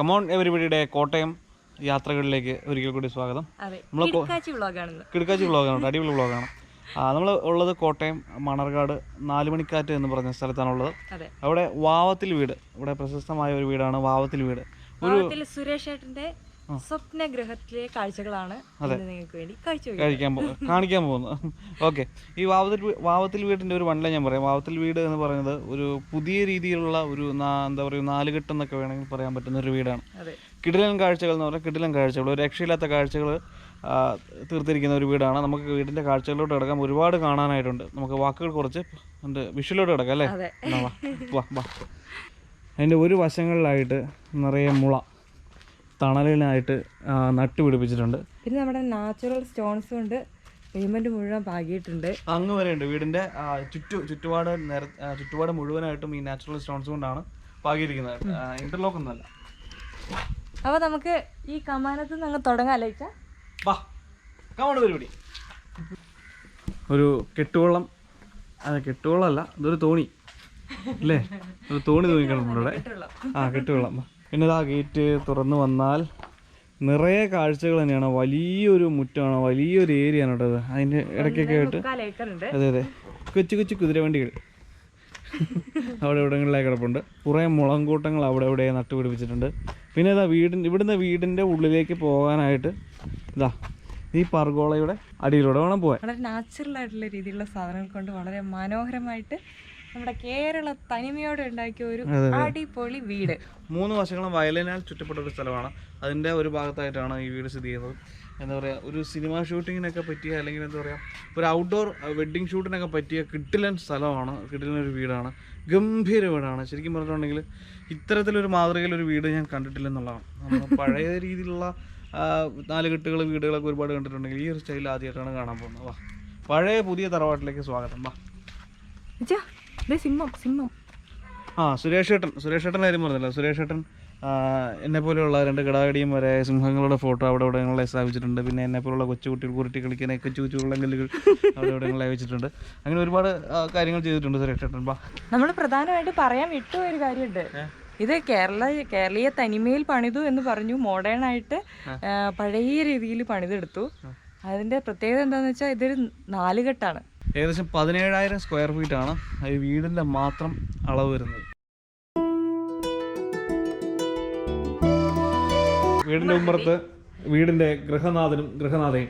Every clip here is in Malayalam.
കമോൺ എവരിബഡിയുടെ കോട്ടയം യാത്രകളിലേക്ക് ഒരിക്കൽ കൂടി സ്വാഗതം. നമ്മൾ കിടക്കാച്ചി വ്ളോഗാണ് അടിപൊളി വ്ളോഗാണ്. നമ്മൾ ഉള്ളത് കോട്ടയം മണർകാട് നാലുമണിക്കാറ്റ് എന്ന് പറഞ്ഞ സ്ഥലത്താണുള്ളത്. ഉള്ളത് അവിടെ വാവത്തിൽ വീട് ഇവിടെ പ്രശസ്തമായ ഒരു വീടാണ് വാവത്തിൽ വീട്. സുരേഷ് ഏട്ടന്റെ സ്വപ്ന ഗ്രഹത്തിലെ കാഴ്ചകളാണ് നിങ്ങൾക്ക് വേണ്ടി കഴിക്കാൻ കാണിക്കാൻ പോകുന്നു ഓക്കെ. ഈ വാവത്തിൽ വാവത്തിൽ വീടിന്റെ ഒരു വണ്ടല ഞാൻ പറയാം. വാവത്തിൽ വീട് എന്ന് പറയുന്നത് ഒരു പുതിയ രീതിയിലുള്ള ഒരു എന്താ പറയുക നാലുകെട്ട് എന്നൊക്കെ വേണമെങ്കിൽ പറയാൻ പറ്റുന്ന ഒരു വീടാണ്. കിടിലൻ കാഴ്ചകൾ എന്ന് പറഞ്ഞാൽ കിടിലൻ കാഴ്ചകൾ. ഒരു രക്ഷയില്ലാത്ത കാഴ്ചകൾ തീർത്തിരിക്കുന്ന ഒരു വീടാണ്. നമുക്ക് വീടിന്റെ കാഴ്ചകളിലോട്ട് കിടക്കാം. ഒരുപാട് കാണാനായിട്ടുണ്ട്. നമുക്ക് വാക്കുകൾ കുറച്ച് വിഷ്വലോട്ട് കിടക്കാം അല്ലേ? വാ. വാ വാ. അതിന്റെ ഒരു വശങ്ങളിലായിട്ട് നിറയെ മുള. തണലിനായിട്ട് ആ, നട്ട് പിടിപ്പിച്ചിട്ടുണ്ട് പിന്നെ നമ്മുടെ നാച്ചുറൽ സ്റ്റോൺസ് കൊണ്ട് പേയ്മെന്റ് മുഴുവൻ പാകിയിട്ടുണ്ട്. അങ്ങ് വരെയുണ്ട്. വീടിന്റെ ചുറ്റു ചുറ്റുപാട് ചുറ്റുപാട് മുഴുവനായിട്ടും ഈ നാച്ചുറൽ സ്റ്റോൺസ് കൊണ്ടാണ് പാകിയിരിക്കുന്നത്. ഇന്റർലോക്ക് ഒന്നല്ല അപ്പൊ നമുക്ക് ഈ കമാനത്ത് നിന്ന് അങ്ങ് പരിപാടി. ഒരു കെട്ടുവള്ളം അല്ല കെട്ടുവള്ളമല്ല ഇതൊരു തോണി. അല്ലേ? ഒരു തോണി തോന്നിക്കണം നമ്മുടെ ആ കെട്ടുവള്ളം. പിന്നെ ഇതാ ഗേറ്റ് തുറന്നു വന്നാൽ നിറയെ കാഴ്ചകൾ തന്നെയാണ്. വലിയൊരു മുറ്റമാണ് വലിയൊരു ഏരിയ ആണ് കേട്ടത് അതിന്റെ അതിന്റെ ഇടയ്ക്കൊക്കെ ആയിട്ട് അതെ അതെ. കൊച്ചു കൊച്ചു കുതിരവണ്ടികൾ. അവിടെ ഇവിടങ്ങളിലായി കിടപ്പുണ്ട്. കുറേ മുളങ്കൂട്ടങ്ങൾ അവിടെ ഇവിടെ നട്ടുപിടിപ്പിച്ചിട്ടുണ്ട്. പിന്നെ ഇതാ വീടിന്റെ ഇവിടുന്ന് വീടിന്റെ ഉള്ളിലേക്ക് പോകാനായിട്ട് ഇതാ ഈ പർഗോളയുടെ അടിയിലൂടെ വേണം പോകാൻ. വളരെ നാച്ചുറൽ ആയിട്ടുള്ള രീതിയിലുള്ള സാധനങ്ങൾ കൊണ്ട് വളരെ മനോഹരമായിട്ട് നമ്മുടെ കേരള തനിമയോടെ ഉണ്ടാക്കിയ ഒരു അടിപൊളി വീട്. മൂന്ന് വശങ്ങളും വയലിനാൽ ചുറ്റപ്പെട്ട ഒരു സ്ഥലമാണ്. അതിന്റെ ഒരു ഭാഗത്തായിട്ടാണ് ഈ വീട് സ്ഥിതി ചെയ്യുന്നത്. എന്താ പറയുക ഒരു സിനിമ ഷൂട്ടിങ്ങിനൊക്കെ പറ്റിയ അല്ലെങ്കിൽ എന്താ പറയുക ഒരു ഔട്ട്ഡോർ വെഡ്ഡിങ് ഷൂട്ടിനൊക്കെ പറ്റിയ കിട്ടിലൻ സ്ഥലമാണ് കിട്ടിലൻ ഒരു വീടാണ്. ഗംഭീര വീടാണ്. ശരിക്കും പറഞ്ഞിട്ടുണ്ടെങ്കിൽ ഇത്തരത്തിലൊരു മാതൃകയിലൊരു വീട് ഞാൻ കണ്ടിട്ടില്ലെന്നുള്ളതാണ്. പഴയ രീതിയിലുള്ള നാല് കെട്ടുകൾ വീടുകളൊക്കെ ഒരുപാട് കണ്ടിട്ടുണ്ടെങ്കിൽ ഈ ഒരു സ്റ്റൈൽ ആദ്യമായിട്ടാണ് കാണാൻ പോകുന്നത്. വാ. പഴയ പുതിയ തറവാട്ടിലേക്ക് സ്വാഗതം. വാ. സിംഹം സിംഹം. ആ സുരേഷ് ഏട്ടൻ സുരേഷ് ഏട്ടൻ കാര്യം പറഞ്ഞല്ലോ. സുരേഷ് ഏട്ടൻ എന്നെ പോലെയുള്ള രണ്ട് വരെ സിംഹങ്ങളുടെ ഫോട്ടോ അവിടെ ഇവിടങ്ങളിൽ സ്ഥാപിച്ചിട്ടുണ്ട്. പിന്നെ എന്നെ പോലുള്ള കൊച്ചുകുട്ടികൾ കുരുട്ടി കളിക്കാൻ ഒക്കെ കൊച്ചു ഉള്ളങ്കല്ലുകൾ അവിടെ ഇവിടങ്ങളിൽ വെച്ചിട്ടുണ്ട്. അങ്ങനെ ഒരുപാട് കാര്യങ്ങൾ ചെയ്തിട്ടുണ്ട് സുരേഷ് ഏട്ടൻ ബാ നമ്മൾ പ്രധാനമായിട്ട് പറയാൻ വിട്ടു ഒരു കാര്യമുണ്ട്. ഇത് കേരള കേരളീയ തനിമയിൽ പണിതു എന്ന് പറഞ്ഞു മോഡേൺ ആയിട്ട് പഴയ രീതിയിൽ പണിതെടുത്തു. അതിന്റെ പ്രത്യേകത എന്താന്ന് വെച്ചാൽ ഇതൊരു നാലുകെട്ടാണ്. ഏകദേശം പതിനേഴായിരം സ്ക്വയർ ഫീറ്റ് ആണ് ഈ വീടിന്റെ മാത്രം അളവ് വരുന്നത്. വീടിന്റെ ഉമ്മറത്ത് വീടിന്റെ ഗൃഹനാഥനും ഗൃഹനാഥയും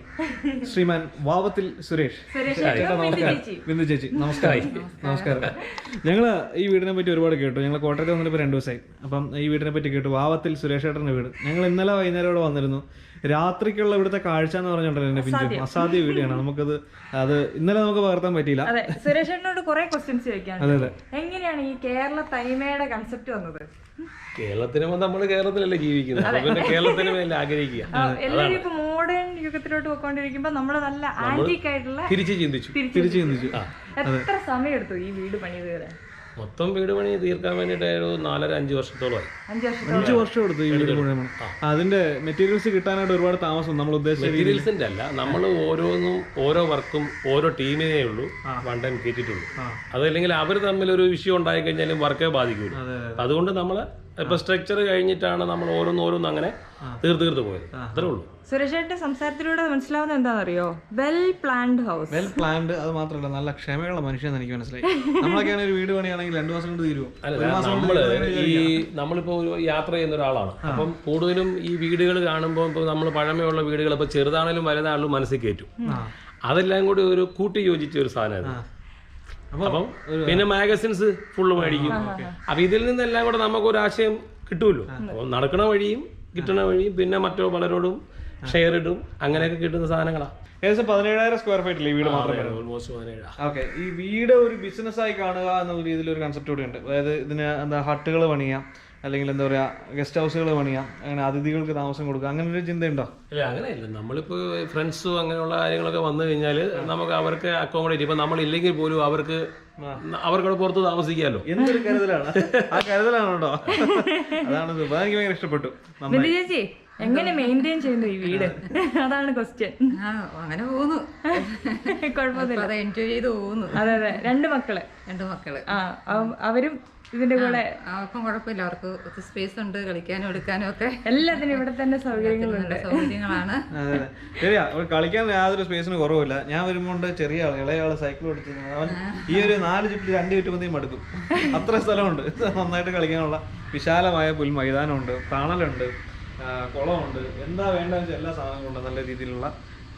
ശ്രീമാൻ വാവത്തിൽ സുരേഷ്. ബിന്ദു ചേച്ചി. നമസ്കാരം. നമസ്കാരം. ഞങ്ങൾ ഈ വീടിനെ പറ്റി ഒരുപാട് കേട്ടു. ഞങ്ങൾ കോട്ടയത്ത് വന്നിട്ട് ഇപ്പോൾ രണ്ട് ദിവസമായി അപ്പം ഈ വീടിനെ പറ്റി കേട്ടു. വാവത്തിൽ സുരേഷ് ഏട്ടന്റെ വീട്. ഞങ്ങൾ ഇന്നലെ വൈകുന്നേരം ഇവിടെ വന്നിരുന്നു. രാത്രിക്കുള്ള ഇവിടുത്തെ കാഴ്ച എന്ന് പറഞ്ഞിട്ടുണ്ടല്ലോ എന്റെ പിഞ്ചു. അസാധ്യ. വീഡിയോയാണ്. നമുക്കത് അത് ഇന്നലെ നമുക്ക് പകർത്താൻ പറ്റിയില്ല. അതെ സുരേഷ് ചേട്ടനോട് കുറെ ക്വസ്റ്റ്യൻസ് ചോദിക്കാൻ അതെ അതെ. എങ്ങനെയാണ് ഈ കേരള തനിമയുടെ കൺസെപ്റ്റ് വന്നത്? കേരളത്തിന് നമ്മൾ കേരളത്തിലല്ലേ ജീവിക്കുന്നത്. അപ്പൊ പിന്നെ കേരളത്തിന് മേലെ ആഗ്രഹിക്കുക. എല്ലാവരും ഇപ്പൊ മോഡേൺ യുഗത്തിലോട്ട് പോയിക്കൊണ്ടിരിക്കുമ്പോ നമ്മൾ നല്ല ആന്റിക് ആയിട്ടുള്ള തിരിച്ചു ചിന്തിച്ചു. തിരിച്ചു ചിന്തിച്ചു. എത്ര സമയം എടുത്തു ഈ വീട് പണിത് തരാൻ മൊത്തം വീട് പണി തീർക്കാൻ വേണ്ടിയിട്ട് ഒരു നാലര അഞ്ച് വർഷത്തോളമായി. അഞ്ചു വർഷം അഞ്ചു വർഷം എടുത്തു ഈ വീട് മുഴുവൻ അതിന്റെ മെറ്റീരിയൽസ് കിട്ടാനായിട്ട് ഒരുപാട് താമസം നമ്മൾ ഉദ്ദേശിച്ച രീതിയിൽ. മെറ്റീരിയൽസിന്റെ അല്ല നമ്മൾ ഓരോന്നും ഓരോ വർക്കും ഓരോ ടീമിനേ ഉള്ളൂ വൺ ടൈം കേട്ടിട്ടുള്ളൂ അതല്ലെങ്കിൽ അവർ തമ്മിൽ ഒരു വിഷയം ഉണ്ടായി കഴിഞ്ഞാലും വർക്കേ ബാധിക്കുള്ളൂ അതെ, അതുകൊണ്ട് നമ്മൾ ഇപ്പൊ സ്ട്രക്ചർ കഴിഞ്ഞിട്ടാണ് നമ്മൾ ഓരോന്ന് ഓരോന്ന് അങ്ങനെ തീർത്ത് തീർത്ത് പോയത്. അത്രേ ഉള്ളൂ. സുരേഷ് ചേട്ടന്റെ സംസാരത്തിലൂടെ മനസ്സിലാവുന്ന എന്താണെന്നറിയോ? Well planned house well planned അത് മാത്രമല്ല നല്ല ക്ഷമയുള്ള മനുഷ്യൻ എനിക്ക് മനസ്സിലായി. നമ്മളൊക്കെ ഒരു വീട് പണിയാണെങ്കിൽ രണ്ടു മാസം കൊണ്ട് തീരുമോ നമ്മൾ ഈ നമ്മളിപ്പോ ഒരു യാത്ര ചെയ്യുന്ന ഒരാളാണ്. അപ്പം കൂടുതലും ഈ വീടുകൾ കാണുമ്പോൾ ഇപ്പൊ നമ്മൾ പഴമയുള്ള വീടുകൾ ഇപ്പൊ ചെറുതാണെങ്കിലും വലുതാണെങ്കിലും മനസ്സിൽ കയറ്റും. അതെല്ലാം കൂടി ഒരു കൂട്ടി യോജിച്ച ഒരു സാധനമായിരുന്നു. അപ്പം പിന്നെ മാഗസിൻസ് ഫുള്ള് മേടിക്കും. അപ്പൊ ഇതിൽ നിന്നെല്ലാം കൂടെ നമുക്ക് ഒരു ആശയം കിട്ടുമല്ലോ അപ്പൊ നടക്കണ വഴിയും കിട്ടണ വഴിയും പിന്നെ മറ്റോ പലരോടും ഷെയർ ഇടും. അങ്ങനെയൊക്കെ കിട്ടുന്ന സാധനങ്ങളാണ് ഏകദേശം പതിനേഴായിരം സ്ക്വയർ ഫീറ്റിൽ ഈ വീട് മാത്രമേ ഓൾമോസ്റ്റ് ഓക്കെ ഈ വീട് ഒരു ബിസിനസ് ആയി കാണുക എന്നുള്ള രീതിയിൽ ഒരു കൺസെപ്റ്റ് കൂടി ഉണ്ട്. അതായത് ഇതിന് എന്താ ഹട്ടുകൾ പണിയാം അല്ലെങ്കിൽ എന്താ പറയാ ഗസ്റ്റ് ഹൗസുകൾ പണിയാം അങ്ങനെ അതിഥികൾക്ക് താമസം കൊടുക്കുക അങ്ങനെ ഒരു ചിന്തയുണ്ടോ? ഇല്ല അങ്ങനെയല്ല. നമ്മളിപ്പോ ഫ്രണ്ട്സും അങ്ങനെയുള്ള കാര്യങ്ങളൊക്കെ വന്നു കഴിഞ്ഞാൽ നമുക്ക് അവർക്ക് അക്കോമഡേറ്റ് ഇപ്പൊ നമ്മൾ ഇല്ലെങ്കിൽ പോലും അവർക്ക് അവർക്കവിടെ പുറത്ത് താമസിക്കാമല്ലോ എന്തൊരു കരുതലാണ്. ആ കരുതലാണോ? അതാണ് എനിക്ക് ഭയങ്കര ഇഷ്ടപ്പെട്ടു. ചേച്ചി എങ്ങനെ മെയിന്റെയിൻ ചെയ്യുന്നു ഈ വീട്? അതാണ് ക്വസ്റ്റ്യൻ ആ അങ്ങനെ പോകുന്നു. കുഴപ്പമൊന്നുമില്ല. അത് എൻജോയ് ചെയ്ത് പോകുന്നു. അതെ അതെ. രണ്ട് മക്കൾ. രണ്ട് മക്കൾ. ആ അവരും ഇതിന്റെ കൂടെ അവർക്കും കുഴപ്പമില്ല. അവർക്ക് സ്പേസ് ഉണ്ട്. കളിക്കാനും എടുക്കാനും ഒക്കെ. എല്ലാത്തിനും ഇവിടെ തന്നെ സൗകര്യങ്ങളുണ്ട്. സൗകര്യങ്ങളാണ്. ശരിയാ കളിക്കാൻ യാതൊരു സ്പേസിന് കുറവില്ല ഞാൻ വരുമ്പോൾ ചെറിയ ആൾ ഇളയ ആൾ സൈക്കിൾ ഓടിച്ചു അവൻ ഈ ഒരു നാല് ചുറ്റി രണ്ട് ചുറ്റുമതിയും മടുക്കും. അത്ര സ്ഥലമുണ്ട്. നന്നായിട്ട് കളിക്കാനുള്ള വിശാലമായ പുൽ മൈതാനമുണ്ട് തണലുണ്ട്. കുളമുണ്ട്. എന്താ വേണ്ടതെന്ന് വെച്ചാൽ എല്ലാ സാധനങ്ങളും ഉണ്ട്. നല്ല രീതിയിലുള്ള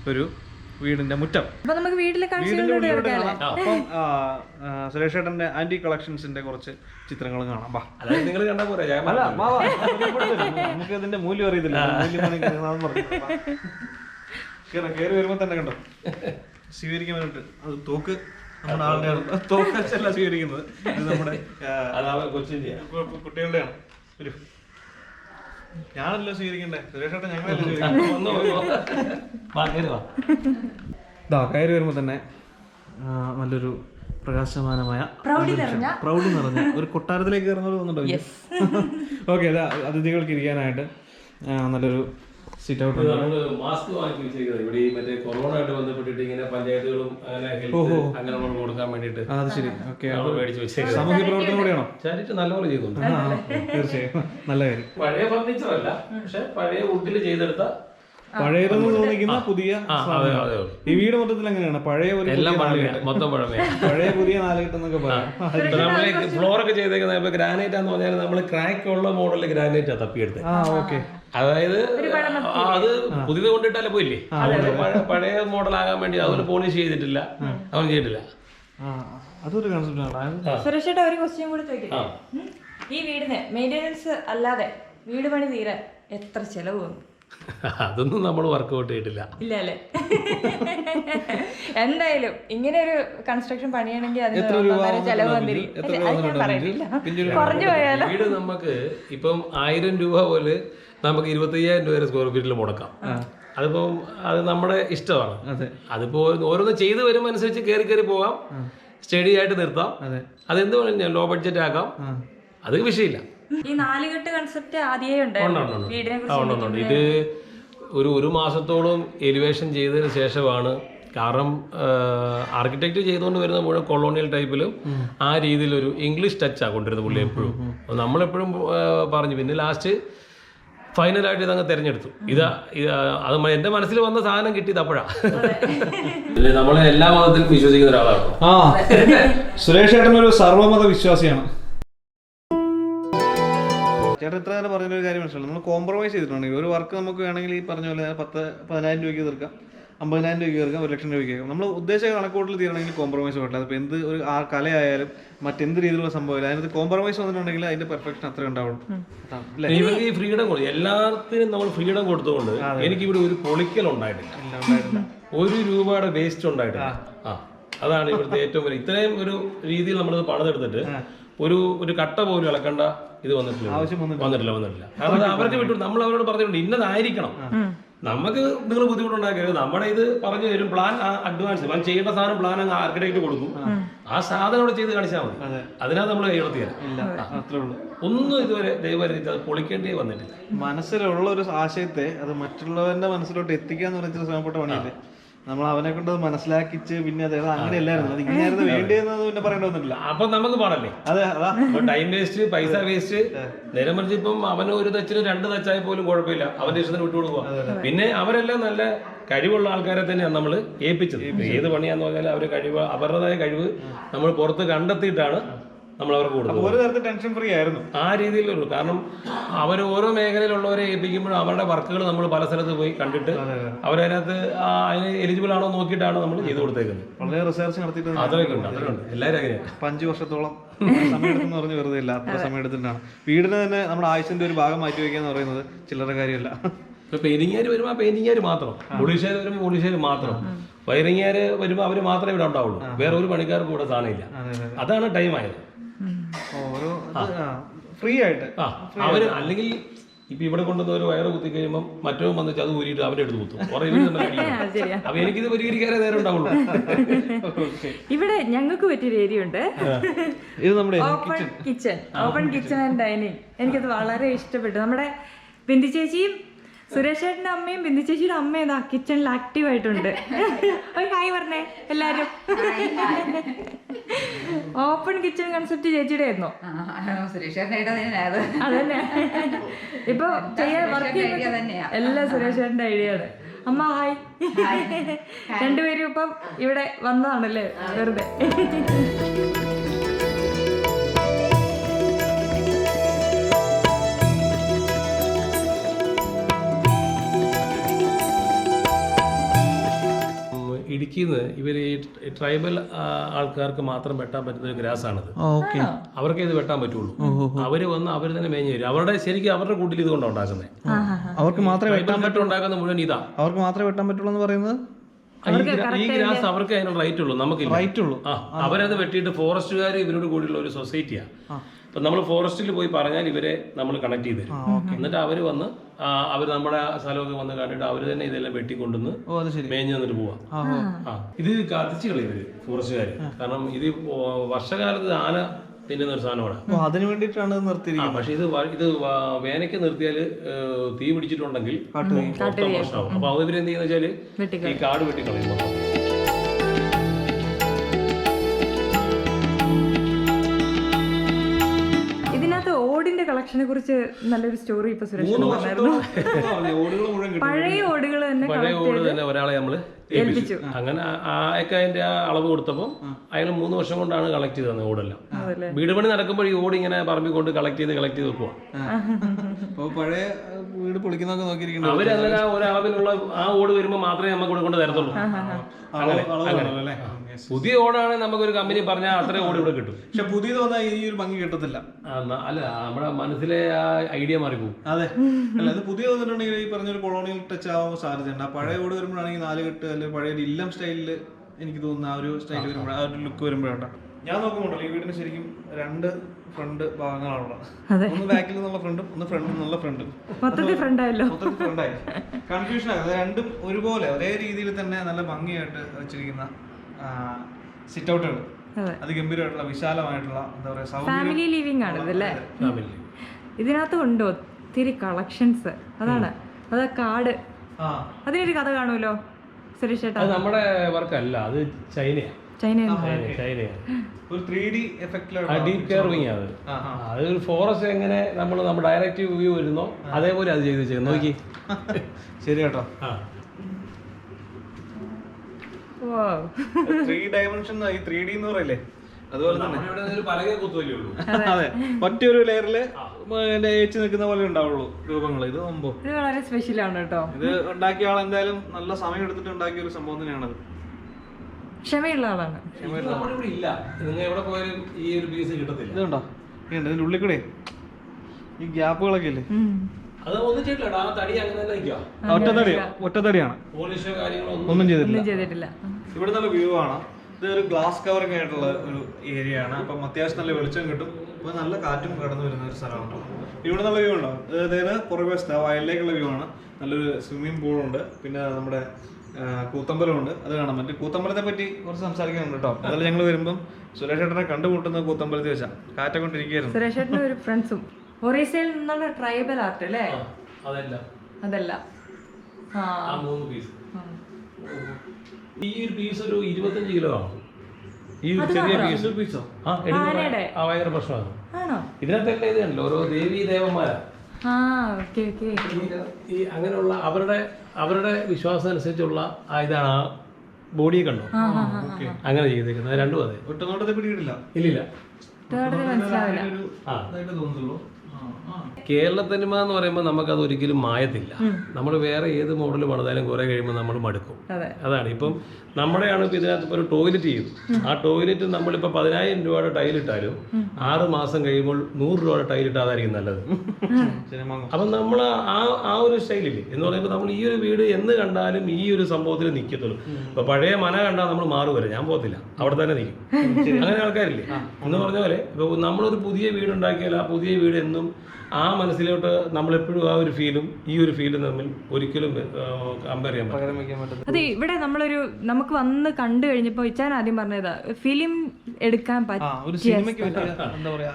ഒരു വീടിന്റെ മുറ്റം. അപ്പൊ നമുക്ക് വീട്ടിലെ അപ്പം സുരേഷ് ഏട്ടന്റെ ആന്റി കളക്ഷൻസിന്റെ കുറച്ച് ചിത്രങ്ങൾ കാണാം. അതായത് നിങ്ങൾ കണ്ട പോരാ. നമുക്ക് ഇതിന്റെ മൂല്യം അറിയത്തില്ല. കേറി വരുമ്പോ തന്നെ കണ്ടോ? സ്വീകരിക്കാൻ വേണ്ടിട്ട് അത് തോക്ക് നമ്മുടെ ആളുടെ തോക്കല്ല സ്വീകരിക്കുന്നത്. ഇത് നമ്മുടെ കുട്ടികളുടെയാണ്. വരൂ. ഞാനല്ലോ സ്വീകരിക്കണ്ടേ? സുരേഷേട്ടൻ ഞങ്ങളല്ലേ സ്വീകരിക്കണ്ടേ? വാ കയറി വാ. ഇതാ കയറി വരുമ്പോ തന്നെ നല്ലൊരു പ്രകാശമാനമായ പ്രൗഢി നിറഞ്ഞ. ഒരു കൊട്ടാരത്തിലേക്ക് കയറുന്നത് തോന്നുന്നുണ്ടോ ഓക്കെ അതാ അതിഥികൾക്ക് ഇരിക്കാനായിട്ട് നല്ലൊരു സിറ്റ് ഔട്ട് ഉണ്ട്? നമ്മൾ മാസ്ക് വാങ്ങി വെച്ചിരിക്കുന്നത്. ഇവിടെ ഈ മറ്റേ കൊറോണ ആയിട്ട് ബന്ധപ്പെട്ടിട്ട് ഇങ്ങനെ പഞ്ചായത്തുകളും അങ്ങനെ നമ്മൾ കൊടുക്കാൻ വേണ്ടിയിട്ട് ആ, അത് ശരി. ഓക്കെ നമ്മൾ വെച്ചേക്കുന്നത്. സാമൂഹ്യ പ്രവർത്തനം കൂടിയാണോ? ചാരിറ്റി നല്ലപോലെ ചെയ്യുന്നുണ്ട് ആ തീർച്ചയായും. നല്ല കാര്യം. പഴയ ഫർണിച്ചർ അല്ല പക്ഷെ പഴയ വുഡിൽ ചെയ്തെടുത്ത പഴയതെന്ന് തോന്നിക്കുന്ന പുതിയ ആ. ഈ വീട് മൊത്തത്തിൽ എങ്ങനെയാണ്? പഴയ ഒരു എല്ലാം. മൊത്തം പഴയ പുതിയ നാലുകെട്ട് എന്നൊക്കെ പറയാം. ഫ്ലോർ ഒക്കെ ചെയ്തേക്കുന്നത് ഇപ്പൊ ഗ്രാനൈറ്റ് എന്ന് പറഞ്ഞാൽ നമ്മൾ ക്രാക്ക് ഉള്ള മോഡലിൽ ഗ്രാനൈറ്റ് തപ്പിയെടുത്തത് ആ ഓക്കെ. അതായത് അത് പുതിയത് കൊണ്ടിട്ടാലേ പോയില്ലേ? പഴയ മോഡൽ ആകാൻ വേണ്ടി അതുപോലെ പോളിഷ് ചെയ്തിട്ടില്ല. അവൻ ചെയ്തിട്ടില്ല. ആ അതൊരു കൺസെപ്റ്റ് ആണ്. സുരക്ഷയുടെ ഒരു ക്വസ്റ്റ്യൻ കൂടി ചോദിക്കട്ടെ? ഈ വീടിന് മെയിന്റെനൻസ് അല്ലാതെ വീട് പണി തീരാൻ എത്ര ചെലവ് വന്നു? അതൊന്നും നമ്മൾ വർക്കൗട്ട് ചെയ്തിട്ടില്ല. ഇല്ല അല്ലേ എന്തായാലും ഇങ്ങനെ ഒരു കൺസ്ട്രക്ഷൻ പണിയാണെങ്കിൽ അതിന് ചെലവ് കുറഞ്ഞു പോയാലോ? വീട് നമുക്ക് ഇപ്പം ആയിരം രൂപ പോലെ നമുക്ക് ഇരുപത്തയ്യായിരം രൂപ വരെ സ്ക്വയർ ഫീറ്റിൽ മുടക്കാം. അതിപ്പോ അത് നമ്മുടെ ഇഷ്ടമാണ്. അതെ. അതിപ്പോ ഓരോന്ന് ചെയ്തു വരുമ്പോൾ അനുസരിച്ച് കയറി കയറി പോകാം. സ്റ്റഡി ആയിട്ട് നിർത്താം. അതെ. അതെന്ത് പറഞ്ഞാൽ ലോ ബഡ്ജറ്റ് ആക്കാം. അത് വിഷയമില്ല. ഈ നാലുകെട്ട് കൺസെപ്റ്റ് ആദ്യമേ ഉണ്ട്, ഉണ്ടായിരുന്നു. ഇത് ഒരു ഒരു മാസത്തോളം എലിവേഷൻ ചെയ്തതിന് ശേഷമാണ്. കാരണം ആർക്കിടെക്ട് ചെയ്തുകൊണ്ട് വരുന്ന മുഴുവൻ കൊളോണിയൽ ടൈപ്പിലും ആ രീതിയിലൊരു ഇംഗ്ലീഷ് ടച്ചാണ് കൊണ്ടുവരുന്നത് പുള്ളി എപ്പോഴും. അപ്പോൾ നമ്മളെപ്പോഴും പറഞ്ഞു. പിന്നെ ലാസ്റ്റ് ഫൈനലായിട്ട് ഇതങ്ങ് തിരഞ്ഞെടുത്തു. ഇതാ അത് എന്റെ മനസ്സിൽ വന്ന സാധനം കിട്ടിയത് അപ്പോഴാണ് നമ്മളെ എല്ലാ മതത്തിലും വിശ്വസിക്കുന്ന ഒരാളാണ് ആ സുരേഷ് ഏട്ടൻ ഒരു സർവമത വിശ്വാസിയാണ് ചേട്ടൻ ഇത്ര നേരം പറഞ്ഞൊരു കാര്യം മനസ്സിലായി നമ്മൾ കോംപ്രമൈസ് ചെയ്തിട്ടുണ്ടെങ്കിൽ ഒരു വർക്ക് നമുക്ക് വേണമെങ്കിൽ ഈ പറഞ്ഞ പോലെ പത്ത് പതിനായിരം രൂപയ്ക്ക് തീർക്കാം. അമ്പതിനായിരം രൂപയ്ക്ക് തീർക്കാം ഒരു ലക്ഷം രൂപയ്ക്ക് തീർക്കാം. നമ്മൾ ഉദ്ദേശിച്ച കണക്കൂട്ടിൽ തീരണമെങ്കിൽ കോംപ്രമൈസ് പറ്റില്ല അതിപ്പോൾ എന്ത് ഒരു ആ കലയായാലും മറ്റെന്ത് രീതിയിലുള്ള സംഭവമില്ല അതിനകത്ത് കോംപ്രമൈസ് വന്നിട്ടുണ്ടെങ്കിൽ അതിന്റെ പെർഫെക്ഷൻ അത്ര ഉണ്ടാവുള്ളൂ. ഇവർക്ക് ഈ ഫ്രീഡം കൊടുക്കും എല്ലാത്തിനും നമ്മൾ ഫ്രീഡം കൊടുത്തുകൊണ്ട് എനിക്ക് ഇവിടെ ഒരു പൊളിക്കൽ ഉണ്ടായിട്ടില്ല. ഒരു രൂപയുടെ വേസ്റ്റ് ഉണ്ടായിട്ടില്ല. ആ. അതാണ് ഇവിടുത്തെ ഏറ്റവും വലിയ ഇത്രയും ഒരു രീതിയിൽ നമ്മളിത് പണിതെടുത്തിട്ട് ഒരു ഒരു കട്ട പോലും ഇളക്കണ്ട. ഇത് വന്നിട്ടില്ല. വന്നിട്ടില്ല. വന്നിട്ടില്ല കാരണം അവർക്ക് വിട്ടു. നമ്മൾ അവരോട് പറഞ്ഞിട്ടുണ്ട് ഇന്നതായിരിക്കണം. നമുക്ക് നിങ്ങൾ ബുദ്ധിമുട്ടുണ്ടാക്കരുത്. നമ്മുടെ ഇത് പറഞ്ഞു തരും. പ്ലാൻ അഡ്വാൻസ് പ്ലാൻ ചെയ്യേണ്ട സാധനം പ്ലാൻ അങ്ങ് ആർക്കിടെക്ട് കൊടുക്കും. ആ. സാധനം അവിടെ ചെയ്ത് കാണിച്ചാൽ മതി. അതെ. അതിനകത്ത് നമ്മൾ കൈയടത്തിയാൽ ഇല്ല അത്രേ ഉള്ളൂ. ഒന്നും ഇതുവരെ ദൈവം അത് പൊളിക്കേണ്ടേ വന്നിട്ടില്ല. മനസ്സിലുള്ള ഒരു ആശയത്തെ അത് മറ്റുള്ളവരുടെ മനസ്സിലോട്ട് എത്തിക്കാന്ന് പറഞ്ഞ ശ്രമപ്പെട്ട പണിയല്ലേ? നമ്മൾ അവനെ കൊണ്ട് മനസ്സിലാക്കിച്ച് പിന്നെ അത് അങ്ങനെയല്ലായിരുന്നു. അത് ഇങ്ങനെയായിരുന്നു വേണ്ടിയെന്ന് പിന്നെ പറയേണ്ടി വന്നിട്ടില്ല. അപ്പൊ നമുക്ക് പാടല്ലേ? അതെ അതാ. ടൈം വേസ്റ്റ് പൈസ വേസ്റ്റ് നേരം മറിച്ച് ഇപ്പം അവന് ഒരു തച്ചിന് രണ്ട് തച്ചായ പോലും കുഴപ്പമില്ല. അവന്റെ ഇഷ്ടത്തിന് വിട്ടുകൊടുക്കുക പിന്നെ അവരെല്ലാം നല്ല കഴിവുള്ള ആൾക്കാരെ തന്നെയാണ് നമ്മൾ ഏൽപ്പിച്ചത്. ഏത് പണിയാന്ന് പറഞ്ഞാൽ അവർ കഴിവ് അവരുടേതായ കഴിവ് നമ്മൾ പുറത്ത് കണ്ടെത്തിയിട്ടാണ് നമ്മൾ അവർക്ക് കൊടുക്കും ഒരു തരത്തിൽ ടെൻഷൻ ഫ്രീ ആയിരുന്നു. ആ രീതിയിലുള്ളൂ കാരണം അവർ ഓരോ മേഖലയിലുള്ളവരെ ഏൽപ്പിക്കുമ്പോഴും അവരുടെ വർക്കുകൾ നമ്മൾ പല സ്ഥലത്ത് പോയി കണ്ടിട്ട് അവരതിനകത്ത് ആ അതിന് എലിജിബിൾ ആണോ നോക്കിയിട്ടാണ് നമ്മൾ ചെയ്തു കൊടുത്തേക്കുന്നത്. വളരെ റിസർച്ച് നടത്തിയിട്ട് അതൊക്കെ ഉണ്ട് അതൊക്കെ ഉണ്ട്. എല്ലാവരും അങ്ങനെയാണ് അഞ്ച് വർഷത്തോളം സമയം പറഞ്ഞു വെറുതെ ഇല്ല. അത്ര സമയം എടുത്തിട്ടാണ് വീടിന് തന്നെ നമ്മുടെ ആയുസിന്റെ ഒരു ഭാഗം മാറ്റി വയ്ക്കുക എന്ന് പറയുന്നത് ചില്ലറ കാര്യമല്ല. ഇപ്പൊ പെയിന്റിങ്ങാർ വരുമ്പോൾ പെയിന്റിങ്ങാർ മാത്രം. പോളീഷുകാർ വരുമ്പോൾ പോളീഷുകാർ മാത്രം. വയറിങ്ങാർ വരുമ്പോൾ അവർ മാത്രമേ ഇവിടെ ഉണ്ടാവുള്ളൂ. വേറെ ഒരു പണിക്കാർക്കും ഇവിടെ സാധനമില്ല. അതെ അതാണ് ടൈം ആയത്. ഫ്രീ ആയിട്ട് ആ. അവർ അല്ലെങ്കിൽ ഇപ്പൊ ഇവിടെ കൊണ്ടുവന്ന ഒരു വയറ് കുത്തി കഴിയുമ്പോൾ മറ്റവൻ വന്നിട്ട് അത് ഊരിയിട്ട് അവരെ എടുത്ത് കുത്തും. കുറെ അപ്പൊ എനിക്കിത് പരിഹരിക്കാനേ നേരം ഉണ്ടാവുള്ളൂ. ഇവിടെ ഞങ്ങൾക്ക് പറ്റിയൊരു ഏരിയ ഉണ്ട് ഇത് നമ്മുടെ open kitchen open kitchen and dining എനിക്കത് വളരെ ഇഷ്ടപ്പെട്ടു. നമ്മുടെ ബിന്ദു ചേച്ചിയും സുരേഷ് ചേട്ടന്റെ അമ്മയും ബിന്ദു ചേച്ചിയുടെ അമ്മയും ഇതാ കിച്ചണിൽ ആക്റ്റീവ് ആയിട്ടുണ്ട്. ഒരു ഹായ് പറഞ്ഞേ എല്ലാരും. ഓപ്പൺ കിച്ചൺ കൺസെപ്റ്റ് ചേച്ചിയുടെ ആയിരുന്നു അതന്നെ. ഇപ്പൊ ചെയ്യാൻ വർക്ക് എല്ലാം സുരേഷേട്ടന്റെ ഐഡിയ ആണ് അമ്മ ഹായ്. രണ്ടുപേരും ഇപ്പം ഇവിടെ വന്നതാണല്ലേ? വെറുതെ. ഇടുക്കിയിൽ നിന്ന് ഇവർ ഈ ട്രൈബൽ ആൾക്കാർക്ക് മാത്രം വെട്ടാൻ പറ്റുന്ന ഒരു ഗ്രാസാണത്. അവർക്കേ അവർക്ക് ഇത് വെട്ടാൻ പറ്റുള്ളൂ. അവർ വന്ന് അവർ തന്നെ മേഞ്ഞു തരും അവരുടെ ശരിക്കും അവരുടെ കൂട്ടിൽ ഇതുകൊണ്ടാണ് ഉണ്ടാക്കുന്നത് അവർക്ക് മാത്രമേ വെട്ടാൻ പറ്റും ഉണ്ടാക്കുന്ന മുഴുവൻ ഇതാ. അവർക്ക് മാത്രമേ വെട്ടാൻ പറ്റുള്ളൂ എന്ന് പറയുന്നത്? ഈ ഗ്രാസ് അവർക്ക് അതിനുള്ള റൈറ്റ് ഉള്ളൂ. നമുക്ക് റൈറ്റ് ഉള്ളൂ. അവരത് വെട്ടിയിട്ട് ഫോറസ്റ്റുകാർ ഇവരോട് കൂടിയുള്ള ഒരു സൊസൈറ്റിയാണ് അപ്പൊ നമ്മൾ ഫോറസ്റ്റിൽ പോയി പറഞ്ഞാൽ ഇവരെ നമ്മൾ കണക്ട് ചെയ്ത് തരും. എന്നിട്ട് അവർ വന്ന് അവർ നമ്മുടെ സ്ഥലമൊക്കെ വന്ന് കണ്ടിട്ട് അവർ തന്നെ ഇതെല്ലാം വെട്ടിക്കൊണ്ടുവന്ന് മേഞ്ഞു തന്നിട്ട് പോവാം. ആ ഇത് കത്തിച്ചു കളയും ഇവർ ഫോറസ്റ്റുകാർ കാരണം ഇത് വർഷകാലത്ത് ആന തിന്നുന്ന ഒരു സാധനമാണ്. അതിന് വേണ്ടിയിട്ടാണ് നിർത്തിയിരിക്കുന്നത്. പക്ഷെ ഇത് ഇത് വേനയ്ക്ക് നിർത്തിയാൽ തീ പിടിച്ചിട്ടുണ്ടെങ്കിൽ പ്രശ്നമാവും അപ്പൊ അവരെന്ത് ചെയ്യുന്ന വെച്ചാൽ ഈ കാട് വെട്ടിക്കളയും മൊത്തം. കുറിച്ച് നല്ലൊരു സ്റ്റോറി ഇപ്പൊ സുരേഷ് പറഞ്ഞായിരുന്നു. പഴയ ഓടുകൾ തന്നെ പഴയ ഓട് തന്നെ ഒരാളെ നമ്മൾ ഏൽപ്പിച്ചു. അങ്ങനെ ആയൊക്കെ അതിന്റെ ആ അളവ് കൊടുത്തപ്പോൾ അയാൾ മൂന്ന് വർഷം കൊണ്ടാണ് കളക്ട് ചെയ്ത് തന്നെ ഓടെല്ലാം. വീട് പണി നടക്കുമ്പോൾ ഈ ഓട് ഇങ്ങനെ പറമ്പിൽ കൊണ്ട് കളക്ട് ചെയ്ത് കളക്ട് ചെയ്ത് വെക്കുവാ. പഴയ വീട് പൊളിക്കുന്നൊക്കെ നോക്കിയിരിക്കുന്നത് അവർ അങ്ങനെ ആ ഒരളവിലുള്ള ആ ഓട് വരുമ്പോൾ മാത്രമേ നമുക്ക് ഇവിടെ കൊണ്ട് തരത്തുള്ളൂ അങ്ങനെ അങ്ങനെ. പുതിയ ഓടാണ് നമുക്കൊരു കമ്പനി പറഞ്ഞാൽ അത്രയും ഓട് ഇവിടെ കിട്ടും. പക്ഷെ പുതിയത് വന്നാൽ ഈ ഒരു ഭംഗി കിട്ടത്തില്ല. ആ, ന- അല്ല നമ്മുടെ മനസ്സിലെ ആ ഐഡിയ മാറിപ്പോകും അതെ. അല്ല ഇത് പുതിയ വന്നിട്ടുണ്ടെങ്കിൽ ഈ പറഞ്ഞൊരു കൊളോണിയൽ ടച്ച് ആവാൻ സാധ്യതയുണ്ട്. ആ പഴയ ഓട് വരുമ്പോഴാണെങ്കിൽ നാല് കെട്ട് അല്ലെങ്കിൽ പഴയ ഒരു ഇല്ലം സ്റ്റൈലിൽ എനിക്ക് തോന്നുന്ന ആ ഒരു സ്റ്റൈൽ വരുമ്പോഴാണ് ആ. ഒരു ലുക്ക് വരുമ്പോഴാണ് ഞാൻ നോക്കുമ്പോണ്ടല്ലോ ഈ വീടിന് ശരിക്കും രണ്ട് ഫ്രണ്ട് ഭാഗങ്ങളാണുള്ളത്. ഒന്ന് ബാക്കിൽ നിന്നുള്ള ഫ്രണ്ടും ഒന്ന് ഫ്രണ്ടിൽ നിന്നുള്ള ഫ്രണ്ടും. മൊത്തത്തിൽ ഫ്രണ്ടായല്ലോ മൊത്തത്തിൽ ഫ്രണ്ടായി കൺഫ്യൂഷൻ ആയി. അത് രണ്ടും ഒരുപോലെ ഒരേ രീതിയിൽ തന്നെ നല്ല ഭംഗിയായിട്ട് വെച്ചിരിക്കുന്ന സിറ്റ് ഔട്ടുകൾ അതെ. അത് ഗംഭീരമായിട്ടുള്ള വിശാലമായിട്ടുള്ള എന്താ പറയാ ഫാമിലി ലിവിംഗ് ആണ് ഇതല്ലേ ഫാമിലി ഇതിനകത്ത് ഉണ്ട് ഒത്തിരി കളക്ഷൻസ് അതാണ്. അത് കാട്. ആ. അതിനൊരു കഥ കാണുമല്ലോ? സുരേഷ് ചേട്ടാ. അത് നമ്മുടെ വർക്കല്ല അത് ചൈനയാണ് ഒരു ഡീപ് കെയറിങ് അത്. ആ, അതൊരു ഫോറസ്റ്റ് എങ്ങനെ നമ്മൾ നമ്മുടെ ഡയറക്റ്റ് വ്യൂ വരുന്നോ അതേപോലെ അത് ചെയ്ത് വെച്ചേക്കും. നോക്കി. ശരി കേട്ടോ. ത്രീ ഡയമെൻഷൻ ഈ ത്രീ ഡി എന്ന് പറയല്ലേ? അതുപോലെ തന്നെ. ഒരു അതെ. ഒറ്റയൊരു ലെയറിൽ ഏച്ച് നിൽക്കുന്ന പോലെ ഉണ്ടാവുള്ളൂ രൂപങ്ങൾ ഇത് മുമ്പോ ഇത് വളരെ സ്പെഷ്യൽ ആണ് കേട്ടോ. ഇത് ഉണ്ടാക്കിയ ആൾ എന്തായാലും നല്ല സമയം എടുത്തിട്ട് ഉണ്ടാക്കിയ ഒരു സംഭവം തന്നെയാണത്. ക്ഷമയുള്ള ആളാണ്. ഇതുണ്ടോ? ഇതിന്റെ ഉള്ളിൽ കൂടെ ഈ ഗ്യാപ്പുകളൊക്കെ ഇല്ലേ? ഒറ്റത്തടിയാണ് ഒന്നും ചെയ്തിട്ടില്ല. ഇവിടെ നല്ല വ്യൂ ആണ് ഇത് ഒരു ഗ്ലാസ് കവറിംഗ് ആയിട്ടുള്ള ഒരു ഏരിയ ആണ്. അപ്പം അത്യാവശ്യം നല്ല വെളിച്ചം കിട്ടും. അപ്പൊ നല്ല കാറ്റും കടന്നു വരുന്ന ഒരു സ്ഥലമാണ്. ഇവിടെ നല്ല വ്യൂ ഉണ്ടോ അതായത് പുറകെ വശത്ത്. ആ വയലിലേക്കുള്ള വ്യൂ ആണ്. നല്ലൊരു സ്വിമ്മിംഗ് പൂളുണ്ട് പിന്നെ നമ്മുടെ കൂത്തമ്പലമുണ്ട്. അത് കാണാൻ പറ്റും. കൂത്തമ്പലത്തെ പറ്റി കുറച്ച് സംസാരിക്കാനുണ്ട് കേട്ടോ. അതിൽ ഞങ്ങൾ വരുമ്പം സുരേഷ് ഏട്ടനെ കണ്ടുമുട്ടുന്നത് കൂത്തമ്പലത്തിൽ വെച്ചാ കാറ്റ കൊണ്ടിരിക്കുകയായിരുന്നു സുരേഷ് ചേട്ടന്റെ ഒരു ഫ്രണ്ട്സും ഒറീസയിൽ നിന്നുള്ള ട്രൈബൽ ആർട്ട് അല്ലേ? അതല്ല. അതല്ല. ആ. മൂന്ന് പീസ് ഈ ഒരു പീസ് ഒരു ഇരുപത്തഞ്ച് കിലോ ആണ്. ഈ ഒരു ചെറിയ പീസ് പീസോ ആ എടുക്കുമ്പോ ആ ഭയങ്കര പ്രശ്നമാണ്. ആണോ? ഇതിനകത്തെല്ലാം ഇത് കണ്ടല്ലോ? ഓരോ ദേവി ദേവന്മാരാ ആ ഓക്കെ ഓക്കെ ഈ അങ്ങനെയുള്ള അവരുടെ അവരുടെ വിശ്വാസം അനുസരിച്ചുള്ള ആ ഇതാണ് ആ ബോഡിയെ കണ്ടോ? അങ്ങനെ ചെയ്തേക്കുന്നത്. രണ്ടു അതെ. ഒറ്റ നോട്ടത്തെ പിടിയിട്ടില്ല. ഇല്ലില്ല. മനസ്സിലാവില്ല. കേരള സിനിമ എന്ന് പറയുമ്പോൾ നമുക്കത് ഒരിക്കലും മായത്തില്ല. നമ്മൾ വേറെ ഏത് മോഡൽ പണിതാലും കുറെ കഴിയുമ്പോൾ നമ്മൾ മടുക്കും. അതാണ്. ഇപ്പം നമ്മുടെയാണ് ഇപ്പം ഇതിനകത്ത് ഇപ്പോൾ ഒരു ടോയ്ലറ്റ് ചെയ്തു ആ ടോയ്ലറ്റ് നമ്മളിപ്പോൾ പതിനായിരം രൂപയുടെ ടൈലിട്ടാലും ആറ് മാസം കഴിയുമ്പോൾ നൂറ് രൂപയുടെ ടൈലിട്ടാതായിരിക്കും നല്ലത്. അപ്പം നമ്മൾ ആ ആ ഒരു സ്റ്റൈലില്ലേ എന്ന് പറയുമ്പോൾ നമ്മൾ ഈ ഒരു വീട് എന്ന് കണ്ടാലും ഈ ഒരു സംഭവത്തിൽ നിൽക്കത്തുള്ളൂ ഇപ്പൊ പഴയ മന കണ്ടാൽ നമ്മൾ മാറുവരെ ഞാൻ പോകത്തില്ല. അവിടെ തന്നെ നിൽക്കും അങ്ങനെ ആൾക്കാരില്ലേ? എന്ന് പറഞ്ഞ പോലെ ഇപ്പൊ നമ്മളൊരു പുതിയ വീട് ഉണ്ടാക്കിയാൽ ആ പുതിയ വീട് എന്നും ആ മനസ്സിലോട്ട് നമ്മളെപ്പോഴും ആ ഒരു ഫീലും ഈ ഒരു ഫീലും തമ്മിൽ ഒരിക്കലും കമ്പയർ ചെയ്യാൻ പറ്റില്ല പറ്റും അതെ ഇവിടെ നമ്മളൊരു നമുക്ക് വന്ന് കണ്ടു കഴിഞ്ഞപ്പോൾ ഇച്ചാൻ ആദ്യം പറഞ്ഞതാ ഫിലിം എടുക്കാൻ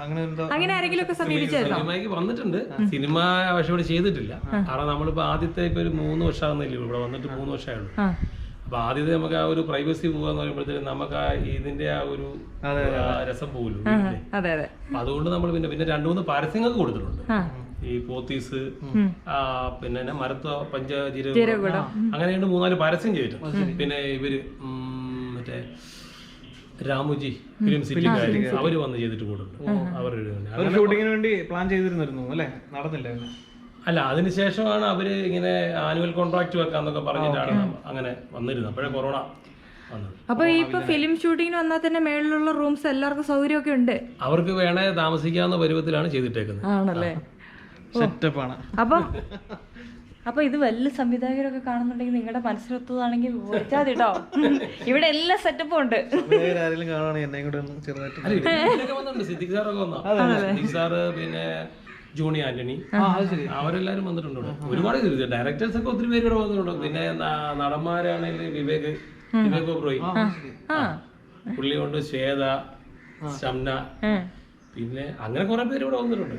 അങ്ങനെ എന്താ അങ്ങനെ ആരെങ്കിലും ഒക്കെ സമീപിച്ചായിരുന്നോ? സിനിമയ്ക്ക് വന്നിട്ടുണ്ട്. സിനിമ പക്ഷെ ഇവിടെ ചെയ്തിട്ടില്ല. കാരണം നമ്മളിപ്പോ ആദ്യത്തെ ഇപ്പൊ ഒരു മൂന്ന് വർഷമാകുന്നില്ല ഇവിടെ വന്നിട്ട് മൂന്ന് വർഷമായുള്ളൂ ആദ്യത്തെ നമുക്ക് ആ ഒരു പ്രൈവസി പോകാന്ന് പറയുമ്പോഴത്തേക്കും നമുക്ക് ആ ഇതിന്റെ ആ ഒരു രസം പോലും അതെ അതെ. അതുകൊണ്ട് നമ്മൾ പിന്നെ പിന്നെ രണ്ടു മൂന്ന് പരസ്യങ്ങൾക്ക് കൊടുത്തിട്ടുണ്ട്. ഈ പോത്തീസ് പിന്നെ മരത്വ പഞ്ചജീരക അങ്ങനെയുണ്ട് മൂന്നാൽ പരസ്യം ചെയ്തിട്ടുണ്ട്. പിന്നെ ഇവർ ഉം, മറ്റേ രാമുജി ഫിലിം സിറ്റി. അവർ വന്ന് ചെയ്തിട്ട് കൂടുന്നുണ്ട് അവരുടെ ഷൂട്ടിങ്ങിന് വേണ്ടി പ്ലാൻ ചെയ്തിരുന്നിരുന്നു അല്ലേ? നടന്നില്ലായിരുന്നു. അല്ല അതിനുശേഷമാണ് അവർ ഇങ്ങനെ ആനുവൽ കോൺട്രാക്ട് വെക്കാന്നൊക്കെ പറഞ്ഞിട്ടാണ് അങ്ങനെ വന്നിരുന്നത്. അപ്പോഴേ കൊറോണ അപ്പൊ ഈ ഇപ്പൊ ഫിലിം ഷൂട്ടിങ്ങിന് വന്നാൽ തന്നെ മേളിലുള്ള റൂംസ് എല്ലാവർക്കും സൗകര്യമൊക്കെ ഉണ്ട്. അവർക്ക് വേണേ താമസിക്കാവുന്ന പരുവത്തിലാണ് ചെയ്തിട്ടേക്കുന്നത്. ആണല്ലേ? സെറ്റപ്പ് ആണ്. അപ്പൊ അപ്പൊ ഇത് വലിയ സംവിധായകരൊക്കെ കാണുന്നുണ്ടെങ്കിൽ നിങ്ങളുടെ മനസ്സിലൊത്തതാണെങ്കിൽ വിളിച്ചാൽ കേട്ടോ ഇവിടെ എല്ലാ സെറ്റപ്പും ഉണ്ട്. വേറെ ആരെങ്കിലും കാണുവാണെങ്കിൽ കൂടെ ഒന്ന് ചെറുതായിട്ട് സിദ്ദിഖ് സാറൊക്കെ വന്നാ സിദ്ദിഖ് സാറ് പിന്നെ ജൂണി ആന്റണി. അവരെല്ലാരും വന്നിട്ടുണ്ട് ഇവിടെ. ഒരുപാട് ഡയറക്ടേഴ്സ് ഒക്കെ ഒത്തിരി പേര് ഇവിടെ വന്നിട്ടുണ്ട്. പിന്നെ ന- നടന്മാരാണെങ്കിൽ വിവേക് വിവേക് ഒബ്രോയി പുള്ളി കൊണ്ട് ശ്വേത ശംന. പിന്നെ അങ്ങനെ കുറെ പേര് ഇവിടെ വന്നിട്ടുണ്ട്.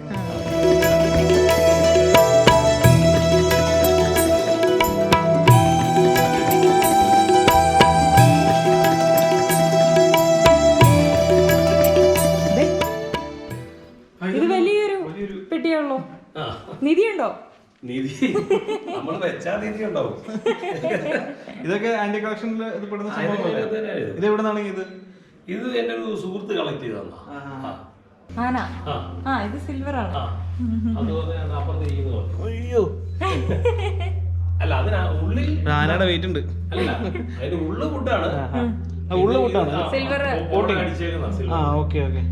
നിധി നമ്മൾ വെച്ചാ നിധി ഉണ്ടാവും. ഇതൊക്കെ ആന്റി കളക്ഷനിൽ ഇത് പെടുന്ന സംഭവമല്ലേ ഇത് എവിടെ നിന്നാണെങ്കിൽ ഇത്? ഇത് എന്റെ ഒരു സുഹൃത്ത് കളക്ട് ചെയ്തതാ. ആന ആ. ഇത് സിൽവർ ആണ്. അയ്യോ. അല്ല അതിനാ ഉള്ളിൽ ആനയുടെ വെയിറ്റ് ഉണ്ട്. അല്ല അതിന്റെ ഉള്ളു ഫുഡാണ് ആ ഉള്ളു. അടിച്ചേക്കുന്ന സിൽവർ ആ ഓക്കെ ഓക്കെ.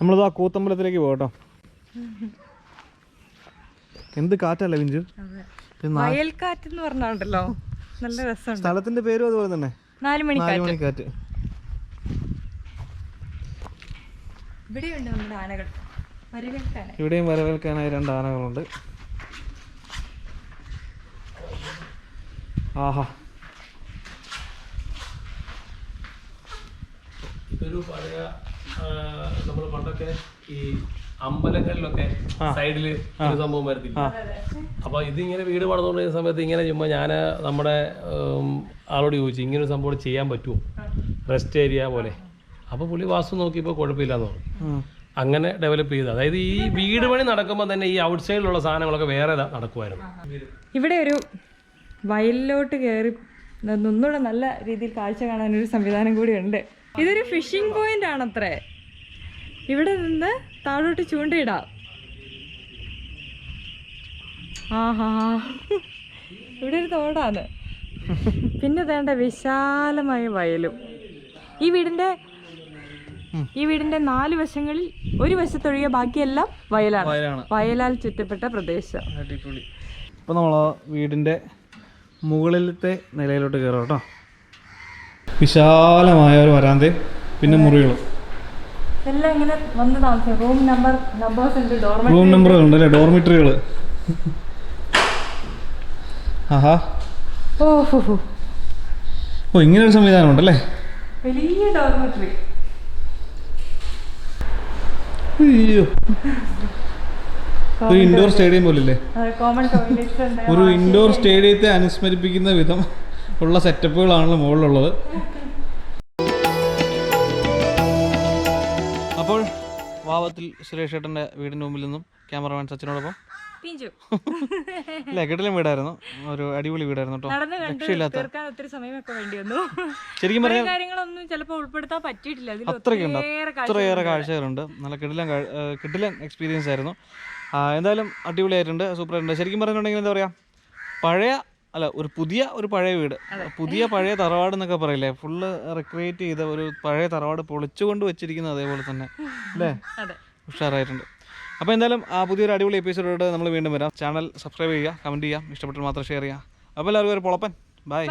നമ്മളിത് ആ കൂത്തമ്പലത്തിലേക്ക് പോകട്ടോ എന്ത് കാറ്റല്ലേ വിഞ്ചു? വയൽക്കാറ്റ് എന്ന് പറഞ്ഞാണ്ടല്ലോ. നല്ല രസമാണ് സ്ഥലത്തിന്റെ പേരും അതുപോലെ തന്നെ. നാല് മണിക്കാറ്റ്. ഇവിടെയുണ്ട് നമ്മുടെ ആനകൾ. ഇവിടെയും വരവേൽക്കാനായി രണ്ട് ആനകളുണ്ട്. ആഹാ. ഇതൊരു പഴയ നമ്മൾ പണ്ടൊക്കെ ഈ അമ്പലങ്ങളിലൊക്കെ സൈഡിൽ ഒരു സംഭവം വരത്തില്ല. അപ്പൊ ഇതിങ്ങനെ വീട് പണിതുകൊണ്ടിരുന്ന സമയത്ത് ഇങ്ങനെ ചുമ്മാ ഞാൻ നമ്മുടെ ആളോട് ചോദിച്ചു ഇങ്ങനെ ഒരു സംഭവം ചെയ്യാൻ പറ്റുമോ റെസ്റ്റ് ഏരിയ പോലെ. അപ്പൊ പുള്ളി വാസ്തു നോക്കിയപ്പോൾ കുഴപ്പമില്ലാന്ന് പറഞ്ഞു. അങ്ങനെ ഡെവലപ്പ് ചെയ്ത്. അതായത് ഈ വീട് പണി നടക്കുമ്പോൾ തന്നെ ഈ ഔട്ട് സൈഡിലുള്ള സാധനങ്ങളൊക്കെ വേറെ നടക്കുമായിരുന്നു ഇവിടെ ഒരു വയലിലോട്ട് കയറി ഒന്നുകൂടെ നല്ല രീതിയിൽ കാഴ്ച കാണാൻ ഒരു സംവിധാനം കൂടി ഉണ്ട്. ഇതൊരു ഫിഷിംഗ് പോയിന്റ് ആണത്രേ. ഇവിടെ നിന്ന് താഴോട്ട് ചൂണ്ടയിടാം. ആഹാ. ഇവിടെ ഒരു തോടാണ്. പിന്നെ വേണ്ട വിശാലമായ വയലും. ഈ വീടിന്റെ ഈ വീടിന്റെ നാല് വശങ്ങളിൽ ഒരു വശത്തൊഴികെ ബാക്കിയെല്ലാം വയലാണ്. വയലാൽ ചുറ്റപ്പെട്ട പ്രദേശം. ഇപ്പൊ നമ്മള നമ്മൾ വീടിന്റെ മുകളിലത്തെ നിലയിലോട്ട് കയറാം കേട്ടോ. വിശാലമായ ഒരു വരാന്തയും പിന്നെ മുറികളും. എല്ലാം ഇങ്ങനെ വന്ന് താമസിക്കും. റൂം നമ്പർ നമ്പേഴ്സ് ഉണ്ട് ഡോർമെന്റ് റൂം നമ്പറുകൾ ഉണ്ട്. അല്ലേ? ഡോർമിറ്ററികൾ ആഹാ. ഓ. ഓ ഇങ്ങനെ ഒരു സംവിധാനം ഉണ്ടല്ലേ? വലിയ ഡോർമിറ്ററി അയ്യോ. ഒരു ഇൻഡോർ സ്റ്റേഡിയം പോലില്ലേ? ഒരു ഇൻഡോർ സ്റ്റേഡിയത്തെ അനുസ്മരിപ്പിക്കുന്ന വിധം ഉള്ള സെറ്റപ്പുകളാണല്ലോ മുകളിലുള്ളത്. വാവത്തിൽ സുരേഷ് ഏട്ടന്റെ വീടിന് മുമ്പിൽ നിന്നും ക്യാമറമാൻ സച്ചിനോടൊപ്പം. കിടലം വീടായിരുന്നു. ഒരു അടിപൊളി വീടായിരുന്നു കേട്ടോ. ഒത്തിരി സമയമൊക്കെ വേണ്ടി വന്നു. ശരിക്കും പറഞ്ഞാൽ കാര്യങ്ങളൊന്നും ചിലപ്പോൾ ഉൾപ്പെടുത്താൻ പറ്റിയിട്ടില്ല. അത്രയ്ക്കുണ്ട് അത്രയേറെ കാഴ്ചകളുണ്ട്. നല്ല കിടിലൻ കിടിലൻ എക്സ്പീരിയൻസ് ആയിരുന്നു. എന്തായാലും അടിപൊളിയായിട്ടുണ്ട്. സൂപ്പറായിട്ടുണ്ട്. ശരിക്കും പറഞ്ഞിട്ടുണ്ടെങ്കിൽ എന്താ പറയാ? പഴയ അല്ല ഒരു പുതിയ ഒരു പഴയ വീട്. പുതിയ പഴയ തറവാട് എന്നൊക്കെ പറയില്ലേ? ഫുള്ള് റിക്രിയേറ്റ് ചെയ്ത ഒരു പഴയ തറവാട് പൊളിച്ചുകൊണ്ട് വെച്ചിരിക്കുന്നത് അതേപോലെ തന്നെ. അല്ലേ? ഉഷാറായിട്ടുണ്ട്. അപ്പോൾ എന്തായാലും ആ പുതിയൊരു അടിപൊളി എപ്പിസോഡോട് നമ്മൾ വീണ്ടും വരാം. ചാനൽ സബ്സ്ക്രൈബ് ചെയ്യുക കമന്റ് ചെയ്യുക ഇഷ്ടപ്പെട്ടാൽ മാത്രം ഷെയർ ചെയ്യുക. അപ്പോൾ എല്ലാവർക്കും ഒരു പൊളപ്പൻ. ബൈ